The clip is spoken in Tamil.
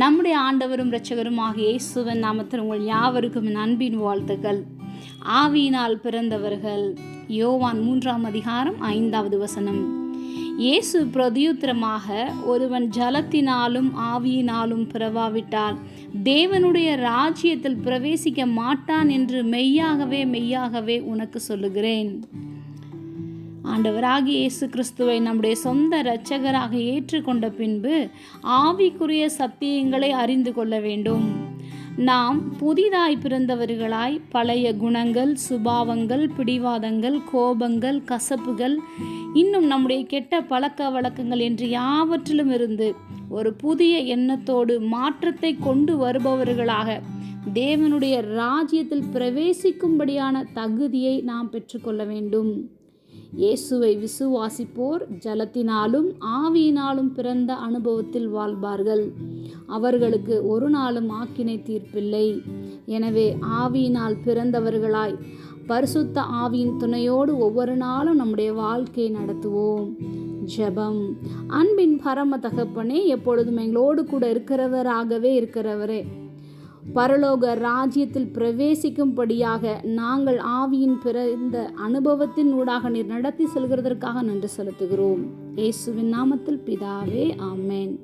நம்முடைய ஆண்டவரும் இரட்சகருமாக இயேசுவன் நாமத்தில் உங்கள் யாவருக்கும் என் அன்பின் வாழ்த்துக்கள். ஆவியினால் பிறந்தவர்கள் யோவான் மூன்றாம் அதிகாரம் ஐந்தாவது வசனம். இயேசு பிரதியுத்திரமாக ஒருவன் ஜலத்தினாலும் ஆவியினாலும் பிறவாவிட்டால் தேவனுடைய ராஜ்யத்தில் பிரவேசிக்க மாட்டான் என்று மெய்யாகவே மெய்யாகவே உனக்கு சொல்லுகிறேன். ஆண்டவராகிய இயேசு கிறிஸ்துவை நம்முடைய சொந்த இரட்சகராக ஏற்றுக்கொண்ட பின்பு ஆவிக்குரிய சத்தியங்களை அறிந்து கொள்ள வேண்டும். நாம் புதிதாய் பிறந்தவர்களாய் பழைய குணங்கள் சுபாவங்கள் பிடிவாதங்கள் கோபங்கள் கசப்புகள் இன்னும் நம்முடைய கெட்ட பழக்க வழக்கங்கள் என்று யாவற்றிலும் இருந்து ஒரு புதிய எண்ணத்தோடு மாற்றத்தை கொண்டு வருபவர்களாக தேவனுடைய ராஜ்யத்தில் பிரவேசிக்கும்படியான தகுதியை நாம் பெற்றுக்கொள்ள வேண்டும். இயேசுவை விசுவாசிப்போர் ஜலத்தினாலும் ஆவியினாலும் பிறந்த அனுபவத்தில் வாழ்வார்கள். அவர்களுக்கு ஒரு நாளும் ஆக்கினை தீர்ப்பில்லை. எனவே ஆவியினால் பிறந்தவர்களாய் பரிசுத்த ஆவியின் துணையோடு ஒவ்வொரு நாளும் நம்முடைய வாழ்க்கையை நடத்துவோம். ஜெபம். அன்பின் பரம தகப்பனே எப்பொழுதும் எங்களோடு கூட இருக்கிறவராகவே இருக்கிறவரே பரலோக ராஜ்யத்தில் பிரவேசிக்கும்படியாக நாங்கள் ஆவியின் பிறந்த அனுபவத்தின் ஊடாக நீர் நடத்தி செல்கிறதற்காக நன்றி செலுத்துகிறோம். இயேசுவின் நாமத்தில் பிதாவே ஆமேன்.